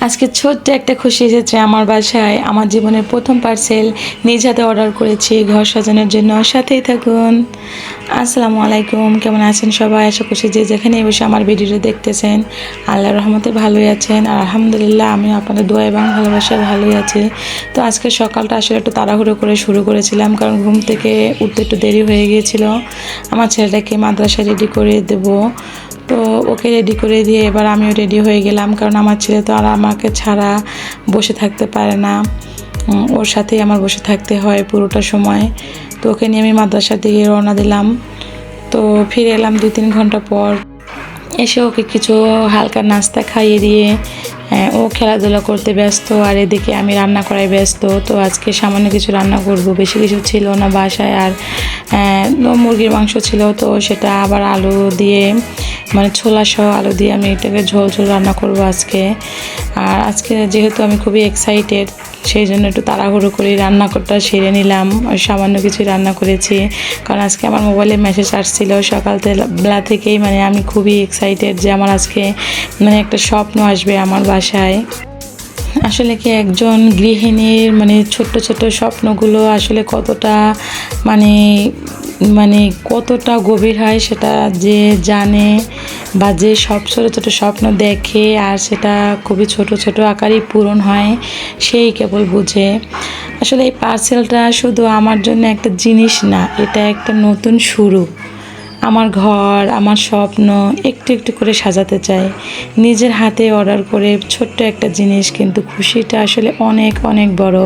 আজকে ছোট্ট একটা খুশি এসেছে আমার বাসায়। আমার জীবনের প্রথম পার্সেল নিজ হাতে অর্ডার করেছি। ঘর সাজানোর জন্য সাথেই থাকুন। আসসালামু আলাইকুম, কেমন আছেন সবাই? আশা করছি যে যেখানে বসে আমার ভিডিওটা দেখতেছেন আল্লাহ রহমতে ভালোই আছেন। আর আলহামদুলিল্লাহ আমি আপনাদের দোয়া এবং ভালোবাসায় ভালোই আছি। তো আজকে সকালটা আসলে একটু তাড়াহুড়ো করে শুরু করেছিলাম, কারণ ঘুম থেকে উঠতে একটু দেরি হয়ে গিয়েছিল। আমার ছেলেটাকে মাদ্রাসায় রেডি করে দেবো। তো ওকে রেডি করে দিয়ে এবার আমিও রেডি হয়ে গেলাম, কারণ আমার ছেলে তো আর আমাকে ছাড়া বসে থাকতে পারে না। ওর সাথেই আমার বসে থাকতে হয় পুরোটা সময়। তো ওকে নিয়ে আমি মাদ্রাসার দিকে রওনা দিলাম। তো ফিরে এলাম দুই তিন ঘণ্টা পর। এসে ওকে কিছু হালকা নাস্তা খাইয়ে দিয়ে ও খেলাধুলা করতে ব্যস্ত আর এদিকে আমি রান্না করায় ব্যস্ত। তো আজকে সামান্য কিছু রান্না করব বেশি কিছু ছিল না বাসায় আর আহ, মুরগির মাংস ছিল তো সেটা আবার আলু দিয়ে মানে ছোলা সহ আলু দিয়ে আমি এটাকে ঝোল ঝোল রান্না করব আজকে। আর আজকে যেহেতু আমি খুবই এক্সাইটেড সেই জন্য একটু তাড়াহুড়ো করে রান্নাটা সেরে নিলাম সামান্য কিছু রান্না করেছি। কারণ আজকে আমার মোবাইলে মেসেজ আসছিল সকাল বেলা থেকেই মানে আমি খুবই এক্সাইটেড যে আমার আজকে মানে একটা স্বপ্ন আসবে আমার বাসায়। আসলে কি একজন গৃহিণীর মানে ছোট্ট ছোট্ট স্বপ্নগুলো আসলে কতটা মানে মানে কতটা গভীর হয় সেটা যে জানে বা যে সব ছোটো ছোটো স্বপ্ন দেখে আর সেটা খুবই ছোট ছোট আকারেই পূরণ হয়, সেই কেবল বুঝে। আসলে এই পার্সেলটা শুধু আমার জন্য একটা জিনিস না, এটা একটা নতুন শুরু। আমার ঘর, আমার স্বপ্ন একটু একটু করে সাজাতে চাই। নিজের হাতে অর্ডার করে ছোট্ট একটা জিনিস, কিন্তু খুশিটা আসলে অনেক অনেক বড়।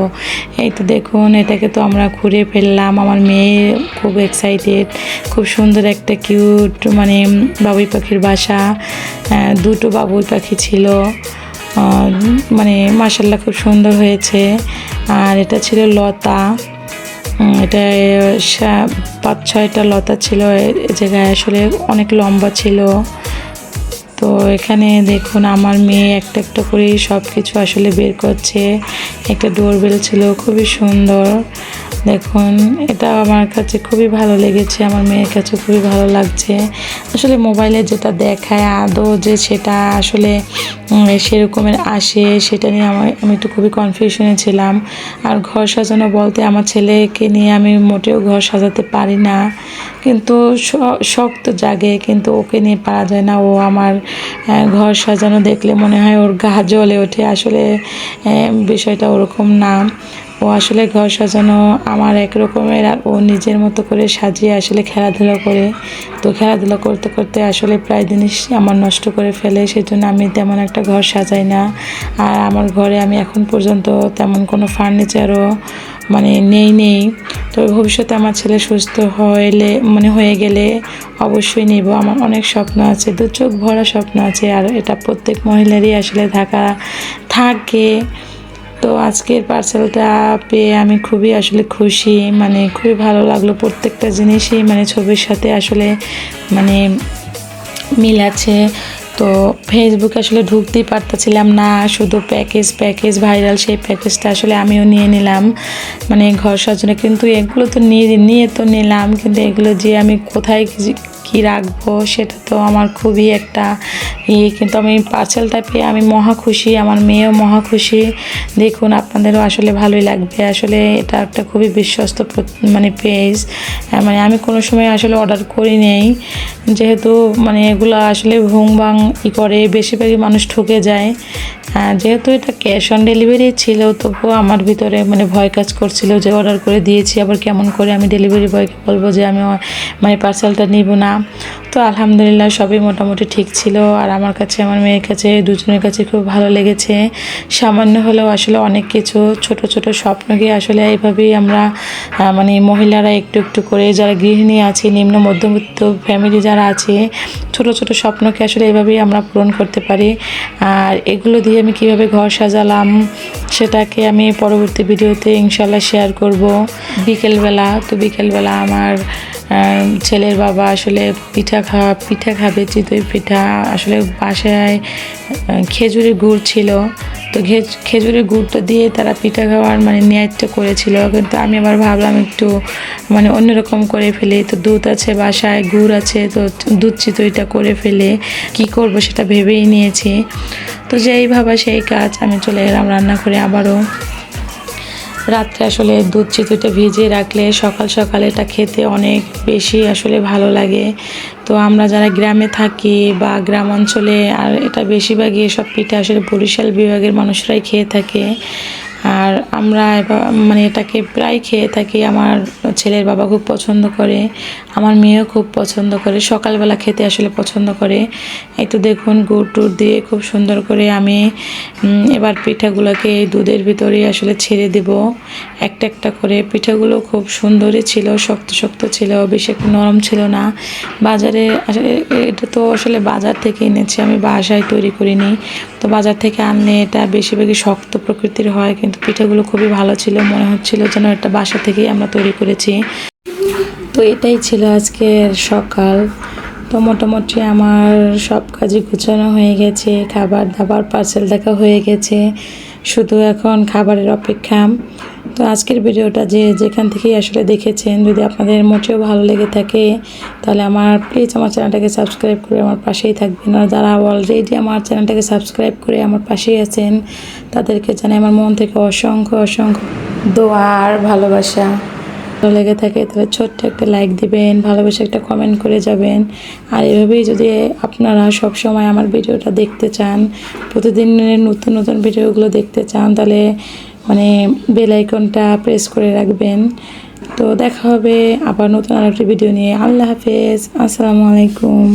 এই তো দেখুন, এটাকে তো আমরা ঘুরে ফেললাম। আমার মেয়ে খুব এক্সাইটেড খুব সুন্দর একটা কিউট মানে বাবুই পাখির বাসা। দুটো বাবুই পাখি ছিল। মানে মাসাল্লাহ খুব সুন্দর হয়েছে। আর এটা ছিল লতা। এটা পাঁচ ছয়টা লতা ছিল এই জায়গায় আসলে অনেক লম্বা ছিল। তো এখানে দেখুন, আমার মেয়ে একটা একটা করে সব কিছু আসলে বের করছে। একটা ডোরবেল ছিল, খুবই সুন্দর। দেখুন এটা আমার কাছে খুবই ভালো লেগেছে, আমার মেয়ের কাছে খুবই ভালো লাগছে। আসলে মোবাইলে যেটা দেখায়, আদৌ যে সেটা আসলে সেরকমের আসে, সেটা নিয়ে আমার, আমি একটু খুবই কনফিউশনে ছিলাম। আর ঘর সাজানো বলতে আমার ছেলেকে নিয়ে আমি মোটেও ঘর সাজাতে পারি না। কিন্তু শ- শখ তো জাগে, কিন্তু ওকে নিয়ে পারা যায় না। ও আমার ঘর সাজানো দেখলে মনে হয় ওর গা জ্বলে ওঠে। আসলে বিষয়টা ওরকম না। ও আসলে ঘর সাজানো আমার এক রকমের আর ও নিজের মতো করে সাজিয়ে আসলে খেলাধুলা করে। তো খেলাধুলা করতে করতে আসলে প্রায় জিনিস আমার নষ্ট করে ফেলে সেই জন্য আমি তেমন একটা ঘর সাজাই না। আর আমার ঘরে আমি এখন পর্যন্ত তেমন কোনো ফার্নিচারও মানে নেই নেই। তবে ভবিষ্যতে আমার ছেলে সুস্থ হইলে মানে হয়ে গেলে অবশ্যই নিব। আমার অনেক স্বপ্ন আছে, দু চোখ ভরা স্বপ্ন আছে, আর এটা প্রত্যেক মহিলারই আসলে থাকা, থাকে। তো আজকের পার্সেলটা পেয়ে আমি খুবই আসলে খুশি। মানে খুবই ভালো লাগল প্রত্যেকটা জিনিসই। মানে ছবির সাথে আসলে মানে মিল আছে। তো ফেসবুকে আসলে ঢুকতেই পারতেছিলাম না। শুধু প্যাকেজ প্যাকেজ ভাইরাল সেই প্যাকেজটা আসলে আমিও নিয়ে নিলাম। মানে ঘর সাজানো কিন্তু এগুলো তো নিয়ে নিয়ে তো নিলাম। কিন্তু এগুলো যে আমি কোথায় কি- রাখব সেটা তো আমার খুবই একটা ইয়ে। কিন্তু আমি পার্সেলটা পেয়ে আমি মহা খুশি, আমার মেয়েও মহা খুশি। দেখুন, আপনাদেরও আসলে ভালোই লাগবে। আসলে এটা একটা খুবই বিশ্বস্ত মানে পেজ। মানে আমি কোনো সময় আসলে অর্ডার করি নেই। যেহেতু মানে এগুলো আসলে ভুং ভাং ই করে, বেশিরভাগই মানুষ ঠকে যায়। যেহেতু এটা ক্যাশ অন ডেলিভারি ছিল, তবুও আমার ভিতরে মানে ভয় কাজ করছিল যে অর্ডার করে দিয়েছি, আবার কেমন করে আমি ডেলিভারি বয়কে বলব যে আমি মানে পার্সেলটা নিব না। তো আলহামদুলিল্লাহ সবই মোটামুটি ঠিক ছিল। আর আমার কাছে, আমার মেয়ের কাছে, দুজনের কাছে খুব ভালো লেগেছে। সামান্য হলেও আসলে অনেক কিছু, ছোট ছোট স্বপ্নকে আসলে এইভাবেই আমরা মানে মহিলারা একটু একটু করে যারা গৃহিণী আছে, নিম্ন, মধ্যবিত্ত ফ্যামিলি যারা আছে, ছোট ছোট স্বপ্নকে আসলে এভাবেই আমরা পূরণ করতে পারি। আর এগুলো দিয়ে আমি কীভাবে ঘর সাজালাম, সেটাকে আমি পরবর্তী ভিডিওতে ইনশাল্লাহ শেয়ার করব। বিকেলবেলা, তো বিকেলবেলা আমার ছেলের বাবা আসলে পিঠা খা, পিঠা খাবে, চিতই পিঠা। আসলে বাসায় খেজুরের গুড় ছিল। তো খেজুরের গুড়টা দিয়ে তারা পিঠা খাওয়ার মানে নিয়াতটা করেছিল। কিন্তু আমি আবার ভাবলাম একটু মানে অন্যরকম করে ফেলে। তো দুধ আছে বাসায়, গুড় আছে, তো দুধ চিতইটা করে ফেলে। কি করব সেটা ভেবেই নিয়েছি। তো যেই ভাবা সেই কাজ, আমি চলে এলাম রান্না করে আবারও। রাত্রে আসলে দুধ চিতুটা ভিজিয়ে রাখলে সকাল সকাল এটা খেতে অনেক বেশি আসলে ভালো লাগে। তো আমরা যারা গ্রামে থাকি বা গ্রাম অঞ্চলে, আর এটা বেশিরভাগই এসব পিঠে আসলে বরিশাল বিভাগের মানুষরাই খেয়ে থাকে। আর আমরা মানে এটাকে প্রায় খেয়ে থাকি। আমার ছেলের বাবা খুব পছন্দ করে, আমার মেয়েও খুব পছন্দ করে, সকালবেলা খেতে আসলে পছন্দ করে। এই তো দেখুন, গুড় টুড় দিয়ে খুব সুন্দর করে আমি এবার পিঠাগুলোকে এই দুধের ভিতরে আসলে ছেড়ে দেব। একটা একটা করে। পিঠাগুলো খুব সুন্দরই ছিল, শক্ত শক্ত ছিল বেশি নরম ছিল না। বাজারে আসলে এটা তো আসলে বাজার থেকে এনেছি, আমি বাসায় তৈরি করিনি। তো বাজার থেকে আনলে এটা বেশিরভাগই শক্ত প্রকৃতির হয় পিঠাগুলো খুবই ভালো ছিল। মনে হচ্ছিল যেন একটা বাসা থেকেই আমরা তৈরি করেছি। তো এটাই ছিল আজকের সকাল। তো মোটামুটি আমার সব কাজই গুছানো হয়ে গেছে। খাবার দাবার পার্সেল দেখা হয়ে গেছে। শুধু এখন খাবারের অপেক্ষা। তো আজকের ভিডিওটা যে যেখান থেকেই আসলে দেখেছেন, যদি আপনাদের মোটেও ভালো লেগে থাকে, তাহলে আমার প্লিজ আমার চ্যানেলটাকে সাবস্ক্রাইব করে আমার পাশেই থাকবেন। আর যারা অলরেডি আমার চ্যানেলটাকে সাবস্ক্রাইব করে আমার পাশেই আছেন, তাদেরকে জানাই আমার মন থেকে অসংখ্য অসংখ্য দোয়া আর ভালোবাসা। ভালো লেগে থাকে, তাহলে ছোট্ট একটা লাইক দিবেন, ভালোবেসে একটা কমেন্ট করে যাবেন। আর এভাবেই যদি আপনারা সব সময় আমার ভিডিওটা দেখতে চান, প্রতিদিনের নতুন নতুন ভিডিওগুলো দেখতে চান, তাহলে মানে বেল আইকনটা প্রেস করে রাখবেন। তো দেখা হবে আবার নতুন আরেকটি ভিডিও নিয়ে। আল্লাহ হাফেজ। আসসালামু আলাইকুম।